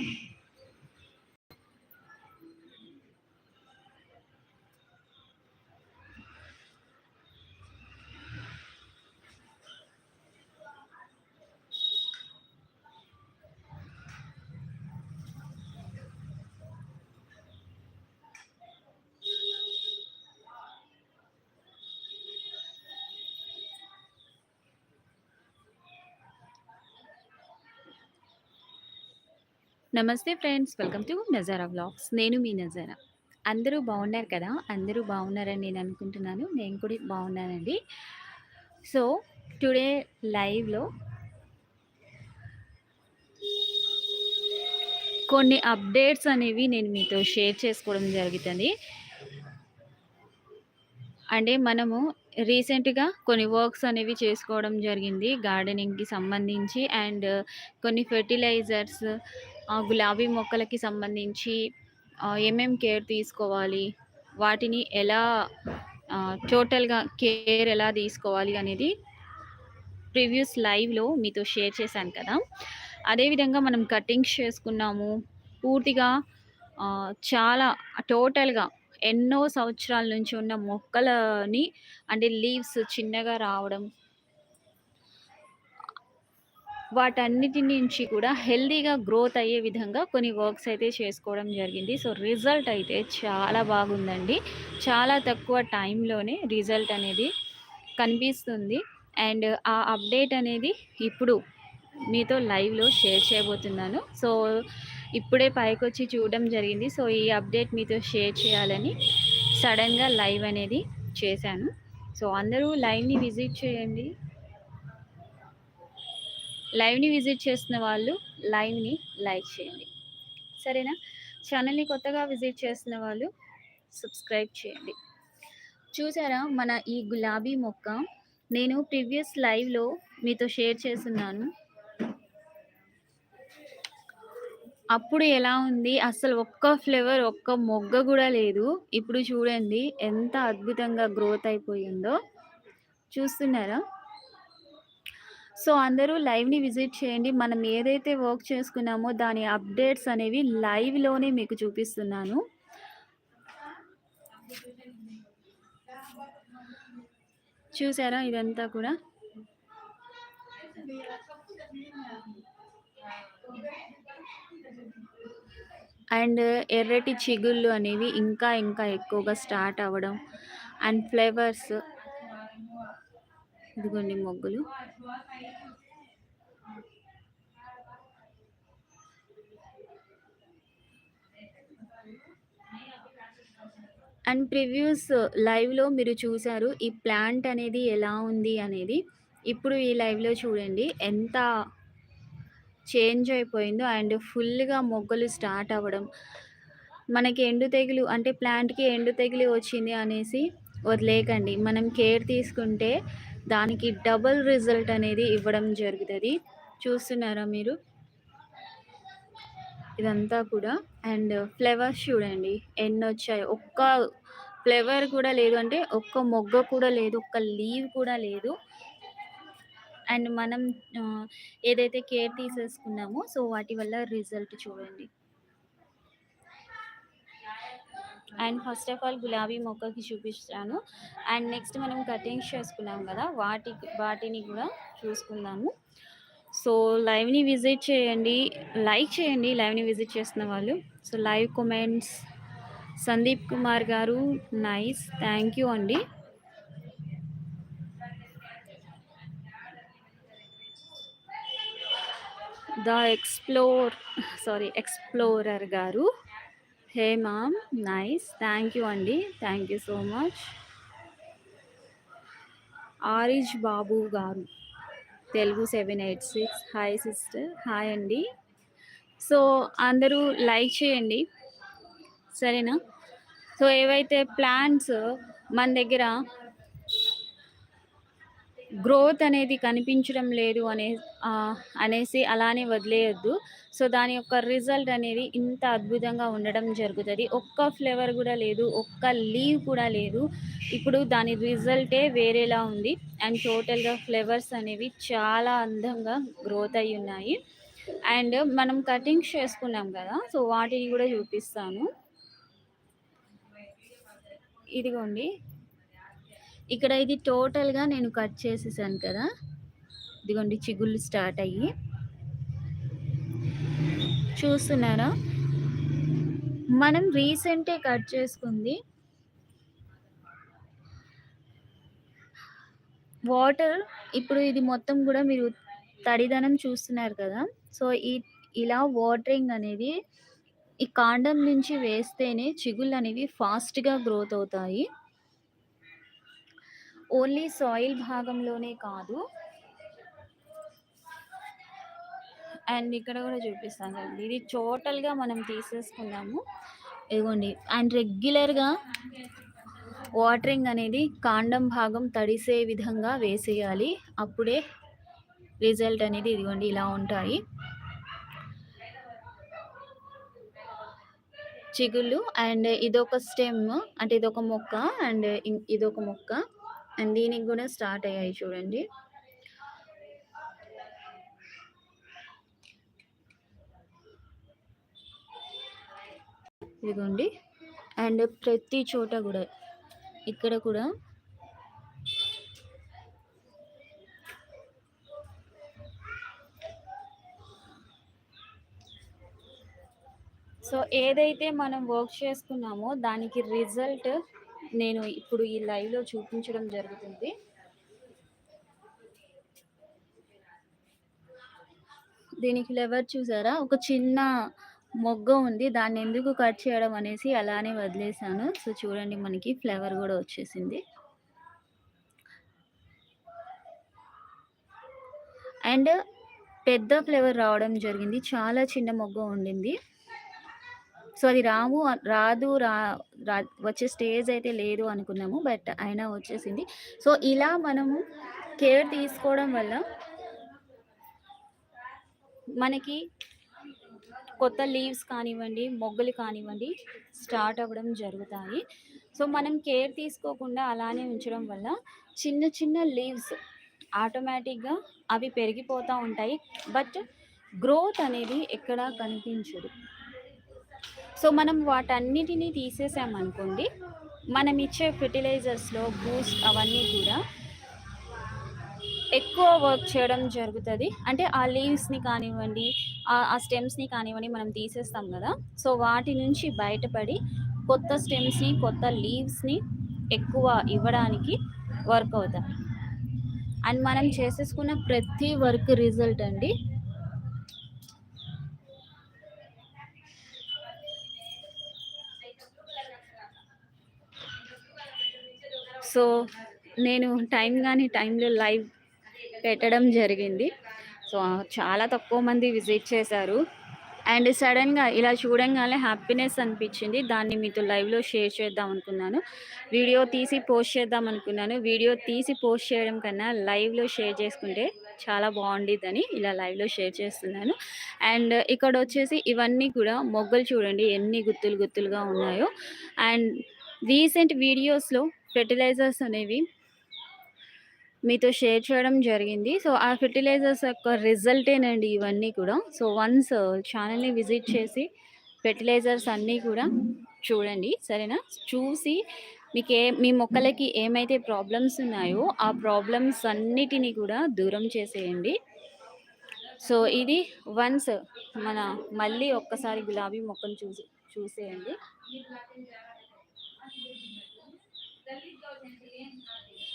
Mm-hmm. నమస్తే friends welcome to Nazara vlogs. నేను మీ నజారా. అందరూ బాగున్నారు కదా? అందరూ బాగున్నారని నేను అనుకుంటున్నాను. నేను కూడా బాగున్నానండి. సో టుడే లైవ్లో కొన్ని అప్డేట్స్ అనేవి నేను మీతో షేర్ చేసుకోవడం జరుగుతుంది. అంటే మనము రీసెంట్గా కొన్ని వర్క్స్ అనేవి చేసుకోవడం జరిగింది. గార్డెనింగ్కి సంబంధించి అండ్ కొన్ని ఫెర్టిలైజర్స్ గులాబీ మొక్కలకి సంబంధించి ఏమేం కేర్ తీసుకోవాలి వాటిని ఎలా టోటల్గా కేర్ ఎలా తీసుకోవాలి అనేది ప్రివ్యూస్ లైవ్లో మీతో షేర్ చేశాను కదా. అదేవిధంగా మనం కటింగ్స్ చేసుకున్నాము. పూర్తిగా చాలా టోటల్గా ఎన్నో సంవత్సరాల నుంచి ఉన్న మొక్కలని అంటే లీవ్స్ చిన్నగా రావడం. వాటన్నిటి నుంచి కూడా హెల్దీగా గ్రోత్ అయ్యే విధంగా కొన్ని వర్క్స్ అయితే చేసుకోవడం జరిగింది. సో రిజల్ట్ అయితే చాలా బాగుందండి. చాలా తక్కువ టైంలోనే రిజల్ట్ అనేది కనిపిస్తుంది. అండ్ ఆ అప్డేట్ అనేది ఇప్పుడు మీతో లైవ్లో షేర్ చేయబోతున్నాను. సో ఇప్పుడే పైకి వచ్చి చూడడం జరిగింది. సో ఈ అప్డేట్ మీతో షేర్ చేయాలని సడన్గా లైవ్ అనేది చేశాను. సో అందరూ లైవ్ని విజిట్ చేయండి. లైవ్ని విజిట్ చేస్తున్న వాళ్ళు లైవ్ని లైక్ చేయండి. సరేనా? ఛానల్ని కొత్తగా విజిట్ చేస్తున్న వాళ్ళు సబ్స్క్రైబ్ చేయండి. చూసారా? మన ఈ గులాబీ మొక్క నేను ప్రీవియస్ లైవ్లో మీతో షేర్ చేస్తున్నాను. అప్పుడు ఎలా ఉంది? అసలు ఒక్క ఫ్లేవర్ ఒక్క మొగ్గ కూడా లేదు. ఇప్పుడు చూడండి ఎంత అద్భుతంగా గ్రోత్ అయిపోయిందో. చూస్తున్నారా? సో అందరూ లైవ్ని విజిట్ చేయండి. మనం ఏదైతే వర్క్ చేసుకున్నామో దాని అప్డేట్స్ అనేవి లైవ్లోనే మీకు చూపిస్తున్నాను. చూసారా ఇదంతా కూడా? అండ్ ఎర్రటి చిగుళ్ళు అనేవి ఇంకా ఇంకా ఎక్కువగా స్టార్ట్ అవ్వడం అండ్ ఫ్లేవర్స్. ఇదిగోండి మొగ్గులు. అండ్ ప్రివ్యూస్ లైవ్లో మీరు చూసారు ఈ ప్లాంట్ అనేది ఎలా ఉంది అనేది. ఇప్పుడు ఈ లైవ్లో చూడండి ఎంత చేంజ్ అయిపోయిందో అండ్ ఫుల్గా మొగ్గలు స్టార్ట్ అవ్వడం. మనకి ఎండు తెగులు అంటే ప్లాంట్కి ఎండు తెగులు వచ్చింది అనేసి వదిలేకండి మనం కేర్ తీసుకుంటే దానికి డబుల్ రిజల్ట్ అనేది ఇవ్వడం జరుగుతుంది. చూస్తున్నారా మీరు? ఇదంతా కూడా. అండ్ ఫ్లేవర్స్ చూడండి. ఎన్ని వచ్చాయి. ఒక్క ఫ్లేవర్ కూడా లేదు అంటే ఒక్క మొగ్గ కూడా లేదు. ఒక్క లీవ్ కూడా లేదు. అండ్ మనం ఏదైతే కేర్ తీసేసుకున్నామో సో వాటి వల్ల రిజల్ట్ చూడండి. అండ్ ఫస్ట్ ఆఫ్ ఆల్ గులాబీ మొక్కకి చూపిస్తాను. అండ్ నెక్స్ట్ మనం కటింగ్స్ చేసుకున్నాం కదా వాటి వాటిని కూడా చూసుకుందాము. సో లైవ్ని విజిట్ చేయండి లైక్ చేయండి లైవ్ని విజిట్ చేస్తున్న వాళ్ళు. So live comments Sandeep Kumar గారు నైస్ థ్యాంక్ యూ అండి. ద ఎక్స్ప్లోర్ సారీ ఎక్స్ప్లోరర్ గారు. Hey ma'am nice. Thank you అండి. Thank you so much. Ariz Babu గారు Telugu seven eight six. Hi sister. Hi అండి. So అందరూ like చేయండి. సరేనా? So ఏవైతే ప్లాన్స్ మన దగ్గర గ్రోత్ అనేది కనిపించడం లేదు అనే అనేసి అలానే వదిలేయద్దు. సో దాని యొక్క రిజల్ట్ అనేది ఇంత అద్భుతంగా ఉండడం జరుగుతుంది. ఒక్క ఫ్లేవర్ కూడా లేదు ఒక్క లీవ్ కూడా లేదు. ఇప్పుడు దాని రిజల్టే వేరేలా ఉంది. అండ్ టోటల్గా ఫ్లేవర్స్ అనేవి చాలా అందంగా గ్రోత్ అయి ఉన్నాయి. అండ్ మనం కటింగ్స్ చేసుకున్నాం కదా సో వాటిని కూడా చూపిస్తాను. ఇదిగోండి. ఇక్కడ ఇది టోటల్గా నేను కట్ చేసేసాను కదా. ఇదిగోండి చిగుళ్ళు స్టార్ట్ అయ్యి. చూస్తున్నారా? మనం రీసెంటే కట్ చేసుకుంది వాటర్. ఇప్పుడు ఇది మొత్తం కూడా మీరు తడిదనం చూస్తున్నారు కదా. సో ఈ ఇలా వాటరింగ్ అనేది ఈ కాండం నుంచి వేస్తేనే చిగుళ్ళు అనేవి ఫాస్ట్గా గ్రోత్ అవుతాయి. ఓన్లీ సాయిల్ భాగంలోనే కాదు. అండ్ ఇక్కడ కూడా చూపిస్తాను కదండి ఇది టోటల్గా మనం తీసేసుకున్నాము. ఇదిగోండి. అండ్ రెగ్యులర్గా వాటరింగ్ అనేది కాండం భాగం తడిసే విధంగా వేసేయాలి. అప్పుడే రిజల్ట్ అనేది ఇదిగోండి ఇలా ఉంటాయి. చిగుళ్ళు అండ్ ఇదొక స్టెమ్ అంటే ఇదొక మొక్క అండ్ ఇదొక మొక్క. అండ్ దీనికి కూడా స్టార్ట్ అయ్యాయి చూడండి. ఇదిగోండి. అండ్ ప్రతి చోట కూడా ఇక్కడ కూడా సో ఏదైతే మనం వర్క్ చేసుకున్నామో దానికి రిజల్ట్ నేను ఇప్పుడు ఈ లైవ్లో చూపించడం జరుగుతుంది. దీనికి లెవర్ చూసారా? ఒక చిన్న మొగ్గ ఉంది. దాన్ని ఎందుకు కట్ చేయడం అనేసి అలానే వదిలేసాను సో చూడండి మనకి ఫ్లేవర్ కూడా వచ్చేసింది. అండ్ పెద్ద ఫ్లేవర్ రావడం జరిగింది. చాలా చిన్న మొగ్గ ఉండింది. సో అది రాము రాదు రా రా వచ్చే స్టేజ్ అయితే లేదు అనుకున్నాము బట్ అయినా వచ్చేసింది. సో ఇలా మనము కేర్ తీసుకోవడం వల్ల మనకి కొత్త లీవ్స్ కానివ్వండి మొగ్గలు కానివ్వండి స్టార్ట్ అవ్వడం జరుగుతాయి. సో మనం కేర్ తీసుకోకుండా అలానే ఉంచడం వల్ల చిన్న చిన్న లీవ్స్ ఆటోమేటిక్గా అవి పెరిగిపోతూ ఉంటాయి. బట్ గ్రోత్ అనేది ఎక్కడా కనిపించదు. సో మనం వాటన్నిటినీ తీసేసామనుకోండి మనం ఇచ్చే ఫెర్టిలైజర్స్లో బూస్ట్ అవన్నీ కూడా ఎక్కువ వర్క్ చేయడం జరుగుతుంది. అంటే ఆ లీవ్స్ని కానివ్వండి ఆ స్టెమ్స్ని కానివ్వండి మనం తీసేస్తాం కదా. సో వాటి నుంచి బయటపడి కొత్త స్టెమ్స్ని కొత్త లీవ్స్ని ఎక్కువ ఇవ్వడానికి వర్క్ అవుతాయి. అండ్ మనం చేసేసుకున్న ప్రతి వర్క్ రిజల్ట్ అండి సో నేను టైం కానీ టైంలో లైవ్ పెట్టడం జరిగింది. సో చాలా తక్కువ మంది విజిట్ చేశారు. అండ్ సడన్గా ఇలా చూడంగానే హ్యాపీనెస్ అనిపించింది. దాన్ని మీతో లైవ్లో షేర్ చేద్దాం అనుకున్నాను. వీడియో తీసి పోస్ట్ చేద్దాం అనుకున్నాను. వీడియో తీసి పోస్ట్ చేయడం కన్నా లైవ్లో షేర్ చేసుకుంటే చాలా బాగుండిద్దని ఇలా లైవ్లో షేర్ చేస్తున్నాను. అండ్ ఇక్కడ వచ్చేసి ఇవన్నీ కూడా మొగ్గలు చూడండి ఎన్ని గుత్తులు గుత్తులుగా ఉన్నాయో. అండ్ రీసెంట్ వీడియోస్లో ఫెర్టిలైజర్స్ అనేవి మీతో షేర్ చేయడం జరిగింది. సో ఆ ఫెర్టిలైజర్స్ యొక్క రిజల్టేనండి ఇవన్నీ కూడా. సో వన్స్ ఛానల్ని విజిట్ చేసి ఫెర్టిలైజర్స్ అన్నీ కూడా చూడండి. సరేనా? చూసి మీకు ఏ మీ మొక్కలకి ఏమైతే ప్రాబ్లమ్స్ ఉన్నాయో ఆ ప్రాబ్లమ్స్ అన్నిటినీ కూడా దూరం చేసేయండి. సో ఇది వన్స్ మన మళ్ళీ ఒక్కసారి గులాబీ మొక్కను చూసి చూసేయండి.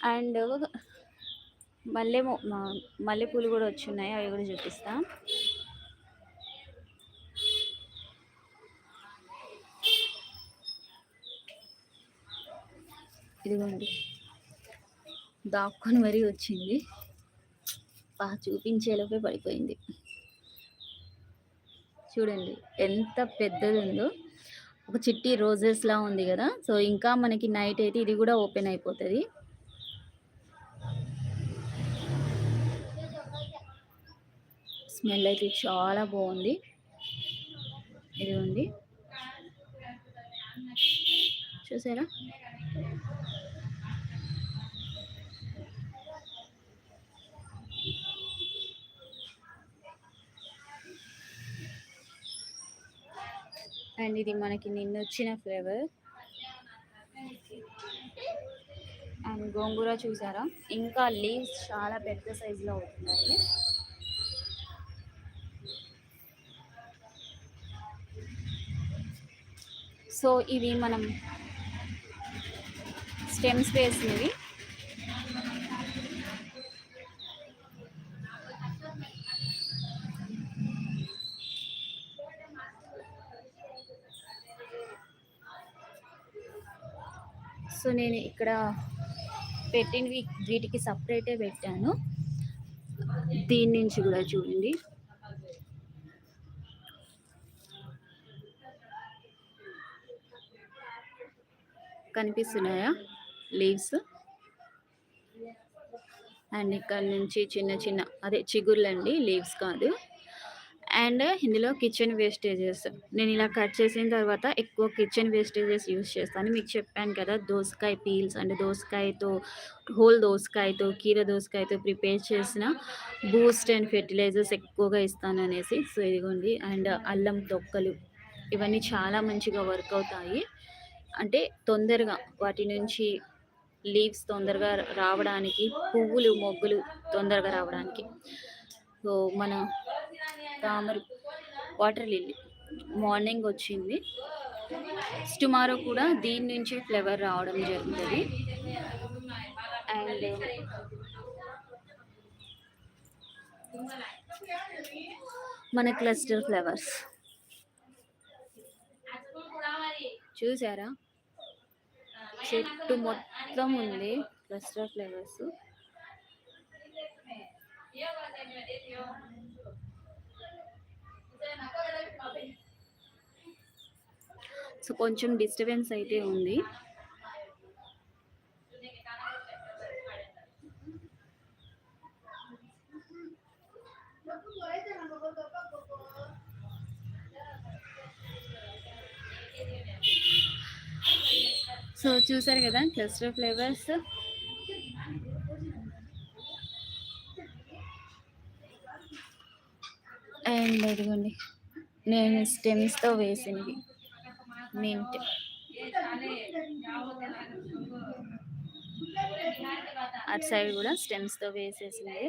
అండ్ మల్లె మల్లెపూలు కూడా వచ్చున్నాయి అవి కూడా చూపిస్తా. ఇదిగోండి. దాక్కుని మరీ వచ్చింది. బాగా చూపించేలోపే పడిపోయింది. చూడండి ఎంత పెద్దది ఉందో ఒక చిట్టి రోజెస్లా ఉంది కదా. సో ఇంకా మనకి నైట్ అయితే ఇది కూడా ఓపెన్ అయిపోతుంది. స్మెల్ అయితే చాలా బాగుంది. ఇది ఉంది చూసారా? అండ్ ఇది మనకి నిన్న వచ్చిన ఫ్లేవర్. అండ్ గోంగూర చూసారా? ఇంకా లీవ్స్ చాలా పెద్ద సైజులో అవుతున్నాయి. సో ఇవి మనం స్టెమ్స్ వేసినవి. సో నేను ఇక్కడ పెట్టినవి వీటికి సపరేటే పెట్టాను. దీని నుంచి కూడా చూడండి. కనిపిస్తున్నాయా? లీవ్స్? అండ్ ఇక్కడ నుంచి చిన్న చిన్న అదే చిగుర్లండి లీవ్స్ కాదు. అండ్ ఇందులో కిచెన్ వేస్టేజెస్. నేను ఇలా కట్ చేసిన తర్వాత ఎక్కువ కిచెన్ వేస్టేజెస్ యూస్ చేస్తాను. మీకు చెప్పాను కదా దోసకాయ పీల్స్ అంటే దోసకాయతో హోల్ దోసకాయతో కీర దోసకాయతో ప్రిపేర్ చేసిన బూస్ట్ అండ్ ఫెర్టిలైజర్స్ ఎక్కువగా ఇస్తాను అనేసి. సో ఇదిగోండి అండ్ అల్లం తొక్కలు. ఇవన్నీ చాలా మంచిగా వర్క్ అవుతాయి. అంటే తొందరగా వాటి నుంచి లీవ్స్ తొందరగా రావడానికి పువ్వులు మొగ్గులు తొందరగా రావడానికి. సో మన తామర వాటర్ లిల్లీ మార్నింగ్ వచ్చింది. టుమారో కూడా దీని నుంచి ఫ్లేవర్ రావడం జరుగుతుంది. అండ్ మన క్లస్టర్ ఫ్లవర్స్. చూసారా? చెట్టు మొత్తం ఉంది. Cluster flowers. సో కొంచెం డిస్టర్బెన్స్ అయితే ఉంది. సో చూసారు కదా క్లస్టర్ ఫ్లేవర్స్. అండ్ ఇదిగోండి నేను స్టెమ్స్తో వేసింది మింట్ అటు సైడ్ కూడా స్టెమ్స్తో వేసేసింది.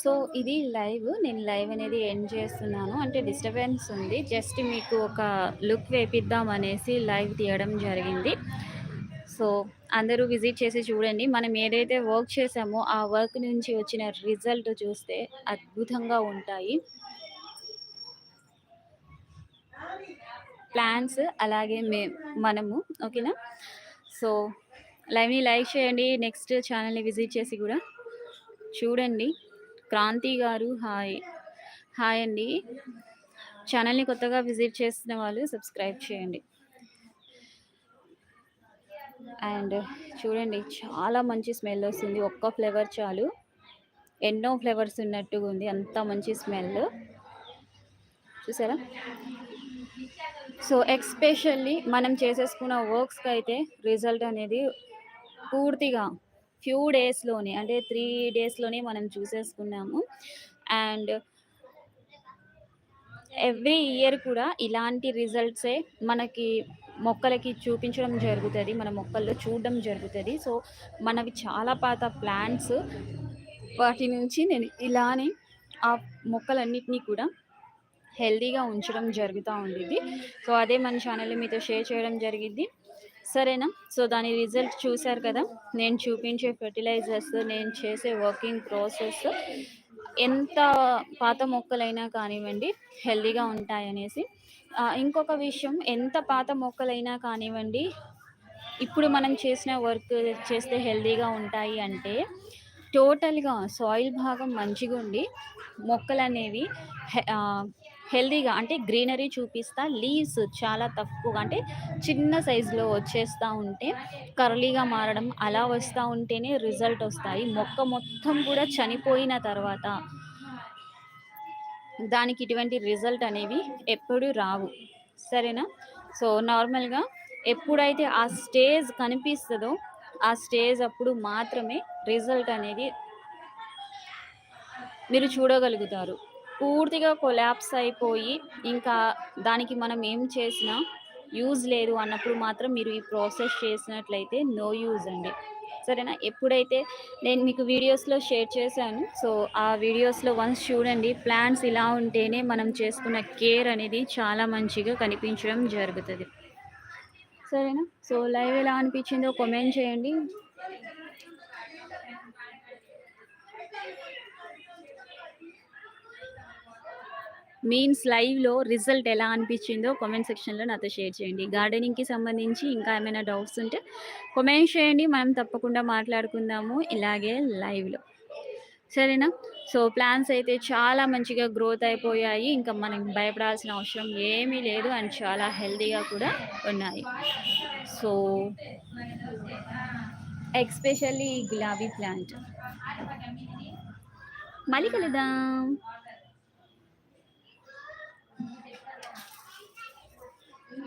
సో ఇది లైవ్ నేను లైవ్ అనేది ఎండ్ చేస్తున్నాను. అంటే డిస్టర్బెన్స్ ఉంది. జస్ట్ మీకు ఒక లుక్ వేపిద్దాం అనేసి లైవ్ తీయడం జరిగింది. సో అందరూ విజిట్ చేసి చూడండి. మనం ఏదైతే వర్క్ చేసామో ఆ వర్క్ నుంచి వచ్చిన రిజల్ట్ చూస్తే అద్భుతంగా ఉంటాయి. ప్లాన్స్ అలాగే మే మనము ఓకేనా? సో లైవ్ని లైక్ చేయండి. నెక్స్ట్ ఛానల్ని విజిట్ చేసి కూడా చూడండి. క్రాంతి గారు హాయ్. హాయ్ అండి. ఛానల్ని కొత్తగా విజిట్ చేస్తున్న వాళ్ళు సబ్స్క్రైబ్ చేయండి. అండ్ చూడండి చాలా మంచి స్మెల్ వస్తుంది. ఒక్క ఫ్లేవర్ చాలు. ఎన్నో ఫ్లేవర్స్ ఉన్నట్టుగా ఉంది. అంత మంచి స్మెల్. చూసారా? సో ఎక్స్పెషల్లీ మనం చేసేసుకున్న వర్క్స్కి అయితే రిజల్ట్ అనేది పూర్తిగా ఫ్యూ డేస్లోనే అంటే త్రీ డేస్లోనే మనం చూసేసుకున్నాము. అండ్ ఎవ్రీ ఇయర్ కూడా ఇలాంటి రిజల్ట్సే మనకి మొక్కలకి చూపించడం జరుగుతుంది మన మొక్కల్లో చూడడం జరుగుతుంది. సో మనవి చాలా పాత ప్లాంట్స్. వాటి నుంచి నేను ఇలానే ఆ మొక్కలన్నిటినీ కూడా హెల్దీగా ఉంచడం జరుగుతూ ఉండేది సో అదే మన ఛానల్ మీతో షేర్ చేయడం జరిగింది సరేనా? సో దాని రిజల్ట్ చూశారు కదా? నేను చూపించే ఫెర్టిలైజర్స్ నేను చేసే వర్కింగ్ ప్రాసెస్ ఎంత పాత మొక్కలైనా కానివ్వండి హెల్దీగా ఉంటాయనేసి ఇంకొక విషయం ఎంత పాత మొక్కలైనా కానివ్వండి ఇప్పుడు మనం చేసిన వర్క్ చేస్తే హెల్దీగా ఉంటాయి అంటే టోటల్గా సాయిల్ భాగం మంచిగా ఉండి మొక్కలు అనేవి హెల్తీగా అంటే గ్రీనరీ చూపిస్తా లీవ్స్ చాలా తక్కువ అంటే చిన్న సైజులో వచ్చేస్తా ఉంటే కర్లీగా మారడం అలా వస్తూ ఉంటేనే రిజల్ట్ వస్తాయి. మొక్క మొత్తం కూడా చనిపోయిన తర్వాత దానికి ఇటువంటి రిజల్ట్ అనేవి ఎప్పుడు రావు. సరేనా? సో నార్మల్గా ఎప్పుడైతే ఆ స్టేజ్ కనిపిస్తుందో ఆ స్టేజ్ అప్పుడు మాత్రమే రిజల్ట్ అనేది మీరు చూడగలుగుతారు. పూర్తిగా కొలాప్స్ అయిపోయి ఇంకా దానికి మనం ఏం చేసినా యూజ్ లేదు అన్నప్పుడు మాత్రం మీరు ఈ ప్రాసెస్ చేసినట్లయితే నో యూజ్ అండి. సరేనా? ఎప్పుడైతే నేను మీకు వీడియోస్లో షేర్ చేశాను సో ఆ వీడియోస్లో వన్స్ చూడండి ప్లాంట్స్ ఇలా ఉంటేనే మనం చేసుకున్న కేర్ అనేది చాలా మంచిగా కనిపించడం జరుగుతుంది. సరేనా? సో లైవ్ ఎలా అనిపించిందో కామెంట్ చేయండి. మీన్స్ లైవ్లో రిజల్ట్ ఎలా అనిపించిందో కామెంట్ సెక్షన్లో నాతో షేర్ చేయండి. గార్డెనింగ్కి సంబంధించి ఇంకా ఏమైనా డౌట్స్ ఉంటే కామెంట్ చేయండి. మనం తప్పకుండా మాట్లాడుకుందాము ఇలాగే లైవ్లో. సరేనా? సో ప్లాన్స్ అయితే చాలా మంచిగా గ్రోత్ అయిపోయాయి. ఇంకా మనం భయపడాల్సిన అవసరం ఏమీ లేదు అండ్ చాలా హెల్తీగా కూడా ఉన్నాయి. సో ఎక్స్పెషల్లీ గులాబీ ప్లాంట్. మళ్ళీ కలుద్దాం.